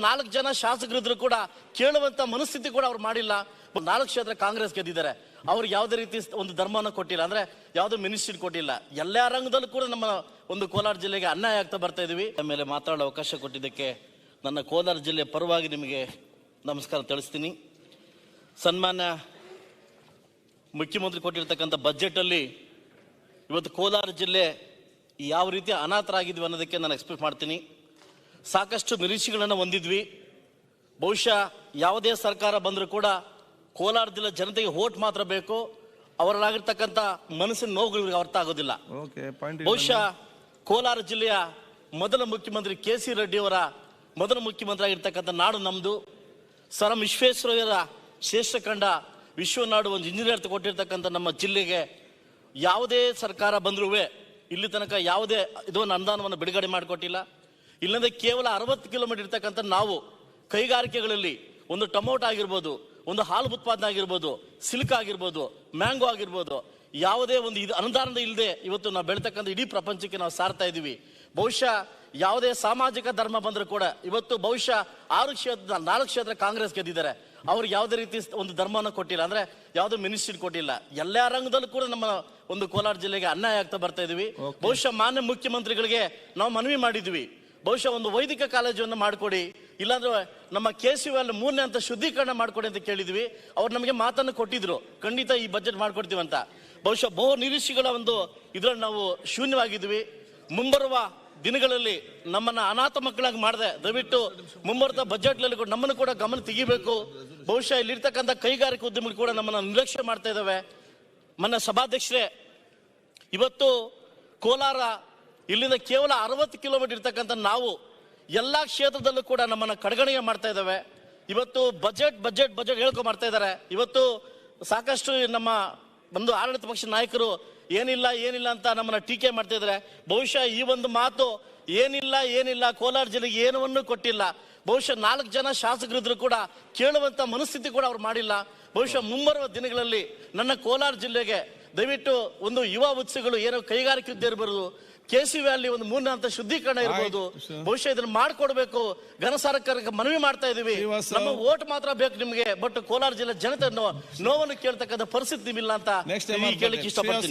ನಾಲ್ಕು ಜನ ಶಾಸಕರಿದ್ರು ಕೂಡ ಕೇಳುವಂತ ಮನಸ್ಥಿತಿ ಕೂಡ ಅವ್ರು ಮಾಡಿಲ್ಲ. ನಾಲ್ಕು ಕ್ಷೇತ್ರ ಕಾಂಗ್ರೆಸ್ ಗೆದ್ದಿದ್ದಾರೆ. ಅವ್ರಿಗೆ ಯಾವುದೇ ರೀತಿ ಒಂದು ಧರ್ಮನ ಕೊಟ್ಟಿಲ್ಲ ಅಂದ್ರೆ ಯಾವ್ದು ಮಿನಿಸ್ಟ್ರಿ ಕೊಟ್ಟಿಲ್ಲ. ಎಲ್ಲ ರಂಗದಲ್ಲೂ ಕೂಡ ನಮ್ಮ ಒಂದು ಕೋಲಾರ ಜಿಲ್ಲೆಗೆ ಅನ್ಯಾಯ ಆಗ್ತಾ ಬರ್ತಾ ಇದೀವಿ. ಆಮೇಲೆ ಮಾತಾಡೋ ಅವಕಾಶ ಕೊಟ್ಟಿದ್ದಕ್ಕೆ ನನ್ನ ಕೋಲಾರ ಜಿಲ್ಲೆ ಪರವಾಗಿ ನಿಮಗೆ ನಮಸ್ಕಾರ ತಿಳಿಸ್ತೀನಿ. ಸನ್ಮಾನ್ಯ ಮುಖ್ಯಮಂತ್ರಿ ಕೊಟ್ಟಿರ್ತಕ್ಕಂಥ ಬಜೆಟಲ್ಲಿ ಇವತ್ತು ಕೋಲಾರ ಜಿಲ್ಲೆ ಯಾವ ರೀತಿ ಅನಾಥರಾಗಿದ್ವಿ ಅನ್ನೋದಕ್ಕೆ ನಾನು ಎಕ್ಸ್ಪೆಕ್ಟ್ ಮಾಡ್ತೀನಿ. ಸಾಕಷ್ಟು ನಿರೀಕ್ಷೆಗಳನ್ನು ಹೊಂದಿದ್ವಿ. ಬಹುಶಃ ಯಾವುದೇ ಸರ್ಕಾರ ಬಂದರೂ ಕೂಡ ಕೋಲಾರ ಜಿಲ್ಲೆ ಜನತೆಗೆ ಓಟ್ ಮಾತ್ರ ಬೇಕು. ಅವರಲ್ಲಾಗಿರ್ತಕ್ಕಂಥ ಮನಸ್ಸಿನ ನೋವುಗಳು ಇವ್ರಿಗೆ ಅರ್ಥ ಆಗೋದಿಲ್ಲ. ಓಕೆ ಪಾಯಿಂಟ್ ಬಹುಶಃ ಕೋಲಾರ ಜಿಲ್ಲೆಯ ಮೊದಲ ಮುಖ್ಯಮಂತ್ರಿ ಕೆ ಸಿ ರೆಡ್ಡಿಯವರ ಮೊದಲ ಮುಖ್ಯಮಂತ್ರಿ ಆಗಿರ್ತಕ್ಕಂಥ ನಾಡು ನಮ್ಮದು ಸರ್ ಎಂ ವಿಶ್ವೇಶ್ವರಯ್ಯರ ಶ್ರೇಷ್ಠ ಕಂಡ ವಿಶ್ವನಾಡು ಒಂದು ಇಂಜಿನಿಯರ್ ಕೊಟ್ಟಿರ್ತಕ್ಕಂಥ ನಮ್ಮ ಜಿಲ್ಲೆಗೆ ಯಾವುದೇ ಸರ್ಕಾರ ಬಂದರೂ ಇಲ್ಲಿ ತನಕ ಯಾವುದೇ ಇದೊಂದು ಅನುದಾನವನ್ನು ಬಿಡುಗಡೆ ಮಾಡಿಕೊಟ್ಟಿಲ್ಲ. ಇಲ್ಲಂದ್ರೆ ಕೇವಲ ಅರವತ್ತು ಕಿಲೋಮೀಟರ್ ಇರ್ತಕ್ಕಂಥ ನಾವು ಕೈಗಾರಿಕೆಗಳಲ್ಲಿ ಒಂದು ಟೊಮೊಟೊ ಆಗಿರ್ಬೋದು ಒಂದು ಹಾಲು ಉತ್ಪಾದನೆ ಆಗಿರ್ಬೋದು ಸಿಲ್ಕ್ ಆಗಿರ್ಬೋದು ಮ್ಯಾಂಗೋ ಆಗಿರ್ಬೋದು ಯಾವುದೇ ಒಂದು ಇದು ಅನುದಾನದ ಇಲ್ಲದೆ ಇವತ್ತು ನಾವು ಬೆಳ್ತಕ್ಕಂಥ ಇಡೀ ಪ್ರಪಂಚಕ್ಕೆ ನಾವು ಸಾರ್ತಾ ಇದ್ದೀವಿ. ಬಹುಶಃ ಯಾವುದೇ ಸಾಮಾಜಿಕ ಧರ್ಮ ಬಂದರೂ ಕೂಡ ಇವತ್ತು ಬಹುಶಃ ಆರು ಕ್ಷೇತ್ರ ನಾಲ್ಕು ಕ್ಷೇತ್ರ ಕಾಂಗ್ರೆಸ್ ಗೆದ್ದಿದ್ದಾರೆ. ಅವ್ರಿಗೆ ಯಾವುದೇ ರೀತಿ ಒಂದು ಧರ್ಮನ ಕೊಟ್ಟಿಲ್ಲ ಅಂದ್ರೆ ಯಾವುದೋ ಮಿನಿಸ್ಟ್ರಿ ಕೊಟ್ಟಿಲ್ಲ. ಎಲ್ಲ ರಂಗದಲ್ಲೂ ಕೂಡ ನಮ್ಮ ಒಂದು ಕೋಲಾರ ಜಿಲ್ಲೆಗೆ ಅನ್ಯಾಯ ಆಗ್ತಾ ಬರ್ತಾ ಇದೀವಿ ಬಹುಶಃ ಮಾನ್ಯ ಮುಖ್ಯಮಂತ್ರಿಗಳಿಗೆ ನಾವು ಮನವಿ ಮಾಡಿದ್ವಿ ಬಹುಶಃ ಒಂದು ವೈದಿಕ ಕಾಲೇಜನ್ನು ಮಾಡಿಕೊಡಿ, ಇಲ್ಲಾಂದ್ರೆ ನಮ್ಮ ಕೆ ಸಿ ಅಲ್ಲಿ ಮೂರನೇ ಅಂತ ಶುದ್ಧೀಕರಣ ಮಾಡಿಕೊಡಿ ಅಂತ ಕೇಳಿದ್ವಿ. ಅವ್ರು ನಮಗೆ ಮಾತನ್ನು ಕೊಟ್ಟಿದ್ರು, ಖಂಡಿತ ಈ ಬಜೆಟ್ ಮಾಡಿಕೊಡ್ತೀವಿ ಅಂತ. ಬಹುಶಃ ಬಹು ನಿರೀಕ್ಷೆಗಳ ಒಂದು ಇದರಲ್ಲಿ ನಾವು ಶೂನ್ಯವಾಗಿದ್ವಿ. ಮುಂಬರುವ ದಿನಗಳಲ್ಲಿ ನಮ್ಮನ್ನ ಅನಾಥ ಮಕ್ಕಳಾಗಿ ಮಾಡಿದೆ. ದಯವಿಟ್ಟು ಮುಂಬರುವ ಬಜೆಟ್ನಲ್ಲಿ ನಮ್ಮನ್ನು ಕೂಡ ಗಮನ ತೆಗಿಬೇಕು. ಬಹುಶಃ ಇಲ್ಲಿರ್ತಕ್ಕಂಥ ಕೈಗಾರಿಕಾ ಉದ್ಯಮಗಳು ಕೂಡ ನಮ್ಮನ್ನ ನಿರ್ಲಕ್ಷ್ಯ ಮಾಡ್ತಾ ಇದ್ದಾವೆ. ಮನ್ನ ಸಭಾಧ್ಯಕ್ಷರೇ, ಇವತ್ತು ಕೋಲಾರ ಇಲ್ಲಿಂದ ಕೇವಲ ಅರವತ್ತು ಕಿಲೋಮೀಟರ್ ಇರ್ತಕ್ಕಂಥ ನಾವು ಎಲ್ಲ ಕ್ಷೇತ್ರದಲ್ಲೂ ಕೂಡ ನಮ್ಮನ್ನ ಕಡೆಗಣೆಯ ಮಾಡ್ತಾ ಇದ್ದಾವೆ. ಇವತ್ತು ಬಜೆಟ್ ಬಜೆಟ್ ಬಜೆಟ್ ಹೇಳ್ಕೊ ಮಾಡ್ತಾ ಇದ್ದಾರೆ. ಇವತ್ತು ಸಾಕಷ್ಟು ನಮ್ಮ ಒಂದು ಆಡಳಿತ ಪಕ್ಷ ನಾಯಕರು ಏನಿಲ್ಲ ಏನಿಲ್ಲ ಅಂತ ನಮ್ಮನ್ನ ಟೀಕೆ ಮಾಡ್ತಾ ಇದ್ದಾರೆ. ಬಹುಶಃ ಈ ಒಂದು ಮಾತು ಏನಿಲ್ಲ ಏನಿಲ್ಲ, ಕೋಲಾರ ಜಿಲ್ಲೆಗೆ ಏನವನ್ನು ಕೊಟ್ಟಿಲ್ಲ. ಬಹುಶಃ ನಾಲ್ಕು ಜನ ಶಾಸಕರಿದ್ರು ಕೂಡ ಕೇಳುವಂತ ಮನಸ್ಥಿತಿ ಕೂಡ ಅವ್ರು ಮಾಡಿಲ್ಲ. ಬಹುಶಃ ಮುಂಬರುವ ದಿನಗಳಲ್ಲಿ ನನ್ನ ಕೋಲಾರ ಜಿಲ್ಲೆಗೆ ದಯವಿಟ್ಟು ಒಂದು ಯುವ ಉತ್ಸವಗಳು ಏನೋ ಕೈಗಾರಿಕೆ ಉದ್ಯ ಇರಬಹುದು ಕೆ ಸಿ ವ್ಯಾಲಿ ಒಂದು ಮೂರನೇ ಹಂತ ಶುದ್ಧೀಕರಣ ಇರಬಹುದು ಆಯ್ತು, ಬಹುಶಃ ಇದನ್ನ ಮಾಡ್ಕೊಡ್ಬೇಕು. ಘನ ಸರ್ಕಾರಕ್ಕೆ ಮನವಿ ಮಾಡ್ತಾ ಇದೀವಿ. ನಮ್ಮ ಓಟ್ ಮಾತ್ರ ಬೇಕು ನಿಮ್ಗೆ ಬಟ್ ಕೋಲಾರ ಜಿಲ್ಲೆ ಜನತೆ ನೋವನ್ನು ಕೇಳ್ತಕ್ಕಂಥ ಪರಿಸ್ಥಿತಿ ನಿಮ್ಮಿಲ್ಲ ಅಂತ ಕೇಳಲಿಕ್ಕೆ ಇಷ್ಟಪಡ್ತೀನಿ.